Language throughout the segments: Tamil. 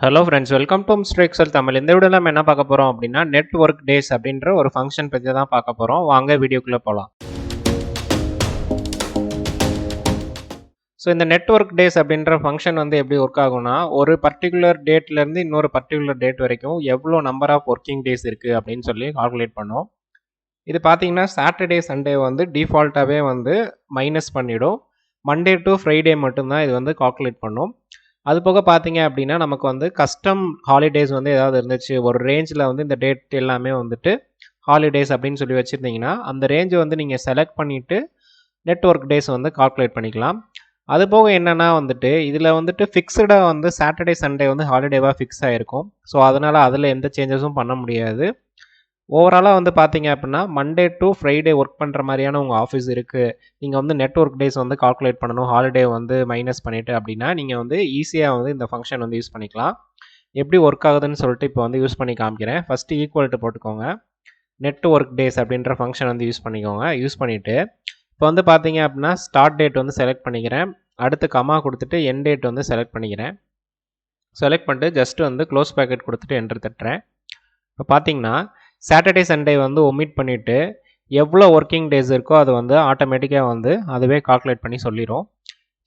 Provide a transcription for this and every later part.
Hello friends welcome to Mister Excel Tamil இந்த வீடியோவில் நம்ம என்ன பார்க்க போகிறோம் அப்படின்னா நெட்ஒர்க் டேஸ் அப்படின்ற ஒரு ஃபங்க்ஷன் பற்றி தான் பார்க்க போகிறோம் வாங்க வீடியோக்குள்ளே போகலாம் ஸோ இந்த நெட்ஒர்க் டேஸ் அப்படின்ற ஃபங்க்ஷன் வந்து எப்படி ஒர்க் ஆகும்னா ஒரு பர்டிகுலர் டேட்லேருந்து இன்னொரு பர்டிகுலர் டேட் வரைக்கும் எவ்வளோ நம்பர் ஆஃப் ஒர்க்கிங் டேஸ் இருக்குது அப்படின்னு சொல்லி கால்குலேட் பண்ணோம். இது பார்த்தீங்கன்னா சாட்டர்டே சண்டே வந்து டிஃபால்ட்டாகவே வந்து மைனஸ் பண்ணிவிடும் மண்டே டு ஃப்ரைடே மட்டும்தான் இது வந்து கால்குலேட் பண்ணும். அது போக பார்த்தீங்க அப்படின்னா நமக்கு வந்து கஸ்டம் ஹாலிடேஸ் வந்து ஏதாவது இருந்துச்சு. ஒரு ரேஞ்சில் வந்து இந்த டேட் எல்லாமே வந்துட்டு ஹாலிடேஸ் அப்படின்னு சொல்லி வச்சுருந்தீங்கன்னா அந்த ரேஞ்சை வந்து நீங்கள் செலக்ட் பண்ணிவிட்டு நெட்ஒர்க் டேஸ் வந்து கால்குலேட் பண்ணிக்கலாம். அது போக என்னென்னா வந்துட்டு இதில் வந்துட்டு ஃபிக்ஸ்டாக வந்து சாட்டர்டே சண்டே வந்து ஹாலிடேவாக ஃபிக்ஸ் ஆகிருக்கும் ஸோ அதனால் அதில் எந்த சேஞ்சஸும் பண்ண முடியாது. ஓவராலாக வந்து பார்த்தீங்க அப்படின்னா மண்டே டு ஃப்ரைடே ஒர்க் பண்ணுற மாதிரியான உங்கள் ஆஃபீஸ் இருக்குது நீங்கள் வந்து நெட்ஒர்க் டேஸ் வந்து கால்குலேட் பண்ணணும். ஹாலிடே வந்து மைனஸ் பண்ணிவிட்டு அப்படின்னா நீங்கள் வந்து ஈஸியாக வந்து இந்த ஃபங்க்ஷன் வந்து யூஸ் பண்ணிக்கலாம். எப்படி ஒர்க் ஆகுதுன்னு சொல்லிட்டு இப்போ வந்து யூஸ் பண்ணி காமிக்கிறேன். ஃபஸ்ட்டு ஈக்குவல்ட்டு போட்டுக்கோங்க. நெட் ஒர்க் டேஸ் அப்படின்ற ஃபங்க்ஷன் வந்து யூஸ் பண்ணிக்கோங்க. யூஸ் பண்ணிவிட்டு இப்போ வந்து பார்த்தீங்க அப்படின்னா ஸ்டார்ட் டேட் வந்து செலக்ட் பண்ணிக்கிறேன். அடுத்து கமா கொடுத்துட்டு என் டேட் வந்து செலக்ட் பண்ணிக்கிறேன். செலக்ட் பண்ணிட்டு ஜஸ்ட் வந்து க்ளோஸ் பேக்கெட் கொடுத்துட்டு என்ட்ரு தட்டுறேன். இப்போ பார்த்தீங்கன்னா சாட்டர்டே சண்டே வந்து ஒமிட் பண்ணிவிட்டு எவ்வளோ ஒர்க்கிங் டேஸ் இருக்கோ அது வந்து ஆட்டோமேட்டிக்காக வந்து அதுவே கால்குலேட் பண்ணி சொல்லிடும்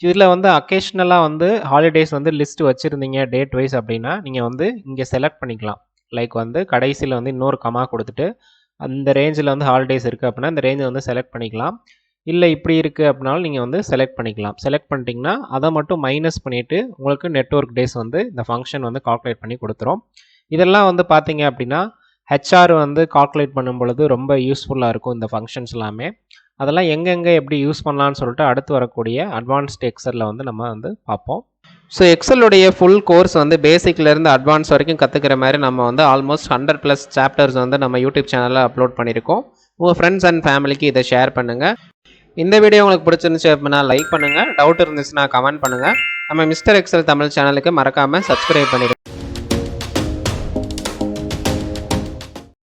இதில் வந்து அக்கேஷ்னலாக வந்து ஹாலிடேஸ் வந்து லிஸ்ட் வச்சுருந்தீங்க டேட் வைஸ் அப்படின்னா நீங்கள் வந்து இங்கே செலக்ட் பண்ணிக்கலாம். லைக் வந்து கடைசியில் வந்து இன்னொரு கமா கொடுத்துட்டு அந்த ரேஞ்சில் வந்து ஹாலிடேஸ் இருக்குது அப்படின்னா அந்த ரேஞ்சை வந்து செலக்ட் பண்ணிக்கலாம். இல்லை இப்படி இருக்குது அப்படின்னாலும் நீங்கள் வந்து செலக்ட் பண்ணிக்கலாம். செலக்ட் பண்ணிட்டீங்கன்னா அதை மட்டும் மைனஸ் பண்ணிவிட்டு உங்களுக்கு நெட்ஒர்க் டேஸ் வந்து இந்த ஃபங்க்ஷன் வந்து கால்குலேட் பண்ணி கொடுத்துரும். இதெல்லாம் வந்து பார்த்தீங்க அப்படின்னா ஹெச்ஆர் வந்து கால்குலேட் பண்ணும் பொழுது ரொம்ப யூஸ்ஃபுல்லாக இருக்கும் இந்த ஃபங்க்ஷன்ஸ் எல்லாமே. அதெல்லாம் எங்கெங்கே எப்படி யூஸ் பண்ணலான்னு சொல்லிட்டு அடுத்து வரக்கூடிய அட்வான்ஸ்டு எக்ஸலில் வந்து நம்ம வந்து பார்ப்போம். ஸோ எக்ஸலுடைய ஃபுல் கோர்ஸ் வந்து பேசிக்லேருந்து அட்வான்ஸ் வரைக்கும் கற்றுக்கிற மாதிரி நம்ம வந்து ஆல்மோஸ்ட் ஹண்ட்ரட் ப்ளஸ் சாப்டர்ஸ் வந்து நம்ம யூடியூப் சேனலில் அப்லோட் பண்ணியிருக்கோம். உங்கள் ஃப்ரெண்ட்ஸ் அண்ட் ஃபேமிலிக்கு இதை ஷேர் பண்ணுங்கள் இந்த வீடியோ உங்களுக்கு பிடிச்சிருந்துச்சு அப்படின்னா லைக் பண்ணுங்கள் டவுட் இருந்துச்சுன்னா கமெண்ட் பண்ணுங்கள் நம்ம மிஸ்டர் எக்ஸல் தமிழ் சேனலுக்கு மறக்காமல் சப்ஸ்கிரைப் பண்ணிடுங்க